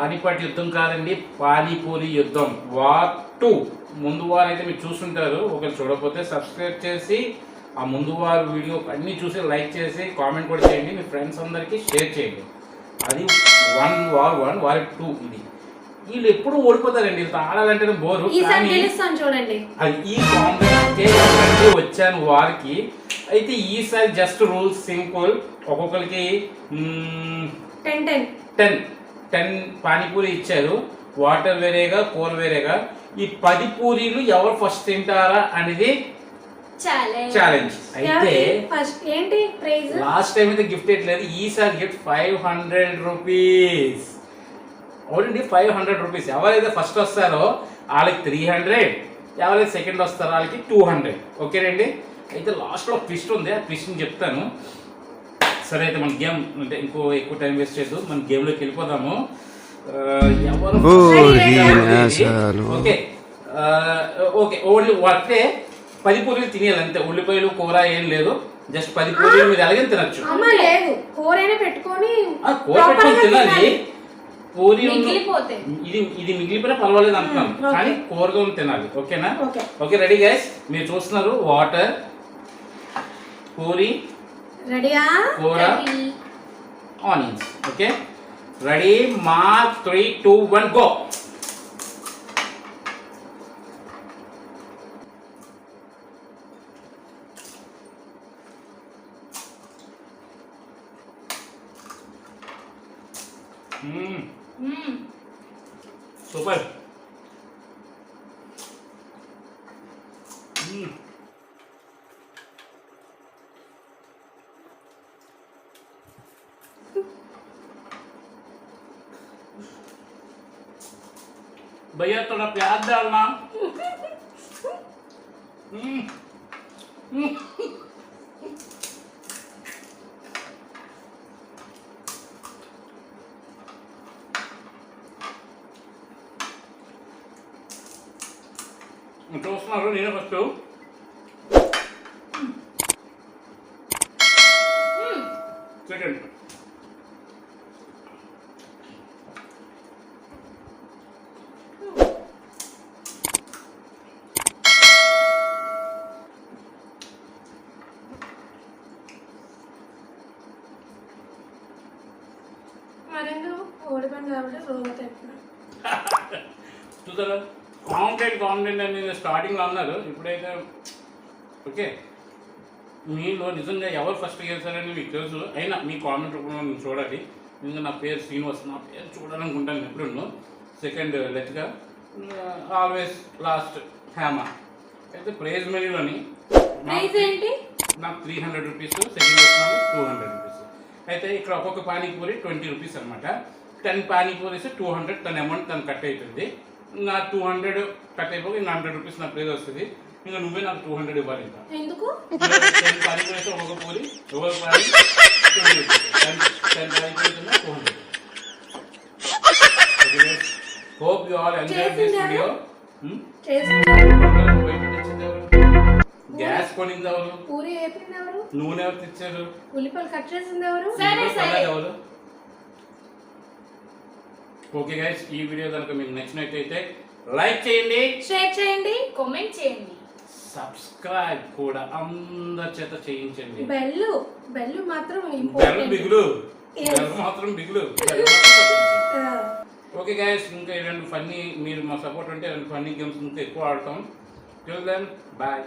పానీపాటి యుద్ధం కాదండి పానీపూరి యుద్ధం. War two. ముందు వారు అయితే మీరు చూస్తుంటారు ఒకరు చూడకపోతే సబ్స్క్రైబ్ చేసి ఆ ముందు వారు వీడియో అన్ని చూసి లైక్ చేసి కామెంట్ కూడా చేయండి మీ ఫ్రెండ్స్ అందరికీ షేర్ చేయండి. అది one war one war two ఇది. వీళ్ళు ఎప్పుడు ఓడిపోతారండి వీళ్ళు ఆడాలంటేనే బోరు చూడండి. అది ఈ కాంబినేషన్ వచ్చాను వారికి. అయితే ఈసారి జస్ట్ రూల్స్ సింపుల్ ఒక్కొక్కరికి ten ten. Ten. Ten panipuri ఇచ్చారు. వాటర్ వేరేగా కూర వేరేగా. ఈ పది పూరీలు ఎవరు ఫస్ట్ తింటారా అనేది ఛాలెంజ్ అయితే ఫస్ట్ ఏంటి ప్రైజ్? లాస్ట్ టైం అయితే గిఫ్ట్ లేదు ఈసారి గిఫ్ట్ ఫైవ్ హండ్రెడ్ రూపీస్ అవునండి ఫైవ్ హండ్రెడ్ రూపీస్ ఎవరైతే ఫస్ట్ వస్తారో వాళ్ళకి త్రీ హండ్రెడ్ ఎవరైతే సెకండ్ వస్తారో వాళ్ళకి టూ హండ్రెడ్ ఓకేనండి అయితే లాస్ట్లో ట్విస్ట్ ఉంది. ఆ ట్విస్ట్ని చెప్తాను. సరే అయితే మన గేమ్ అంటే ఇంకో ఎక్కువ టైం వేస్ట్ చేయదు మన గేమ్లోకి వెళ్ళిపోదాము. ఓకే. ఆ, ఓకే ఓన్లీ ఒకటే పది పూరీలు తినేయాలి అంతే. ఉల్లిపాయలు కూర ఏం లేదు. జస్ట్ పది పూరీలు మీరు అలాగే తినచ్చు. అమ్మ లేదు. కూరైనా పెట్టుకొని ఆ, కూర పెట్టుకొని తినాలి. పూరి. ఇది ఇది మిగిలిపోయినా పర్వాలేదు అంటున్నాను. కానీ కూరగా తినాలి. ఓకేనా? ఓకే. Okay ready guys. మీరు చూస్తున్నారు వాటర్ పూరి రెడీయా కూర onions okay ready mark three two one go super भैया थोड़ा प्याज डालना हम्म, हम्म। చూస్తున్నారు నేను ఫస్ట్ సెకండ్ మరెందుకు ఓడిపోయింది కాబట్టి రోగ తెప్పిన చూసారా? కాంటెంట్ కాంటెంట్ అని స్టార్టింగ్లో అన్నారు ఇప్పుడైతే ఓకే. మీలో నిజంగా ఎవరు ఫస్ట్ గెలిచారని మీకు తెలుసు. అయినా మీ కామెంట్ రూపంలో నేను చూడాలి. ఇంకా నా పేరు శ్రీనివాస్ నా పేరు చూడాలనుకుంటాను ఎప్పుడు సెకండ్ లెట్గా ఆల్వేస్ లాస్ట్ హ్యామ అయితే ప్రైజ్ మనీలోని నాకు three hundred rupees second two hundred rupees అయితే ఇక్కడ ఒక్కొక్క పానీపూరి ట్వంటీ రూపీస్ అనమాట టెన్ పానీపూరీస్ టూ హండ్రెడ్ తన అమౌంట్ తను కట్ అవుతుంది నా టూ హండ్రెడ్ కట్ అయిపోయి ఇంకా హండ్రెడ్ రూపీస్ నా ప్రైజ్ వస్తుంది. ఇంకా నువ్వే నాకు టూ హండ్రెడ్ ఇవ్వాలి ఇంకా. ఎందుకు? టెన్ పానీపూరీస్ ఒక్కొక్క పూరి ఒక్కొక్క pani ten ten panipuris two hundred. Hope you all enjoy this? Video చేసింది గ్యాస్ కొనింది ఎవరు పూరి వేపింది ఎవరు నూనె ఎవరు తెచ్చారు? ఉల్లిపాయలు కట్ చేసింది ఎవరు సరే, సరే. ఓకే గైస్ ఈ వీడియో కనుక మీకు నచ్చినట్టయితే లైక్ చేయండి షేర్ చేయండి కామెంట్ చేయండి. సబ్స్క్రైబ్ కూడా అందరి చేత చేయించండి. బెల్లు బెల్లు మాత్రం బెల్ ఇంపార్టెంట్ బిగులు. బెల్ మాత్రం బిగులు. బెల్. ఆ, ఓకే గైస్ ఇంకా ఇలాంటి ఫన్నీ మీరు మా సపోర్ట్ ఉంటే ఇలాంటి ఫన్నీ గేమ్స్ ఇంకా ఎక్కువ ఆడతాం. Till then bye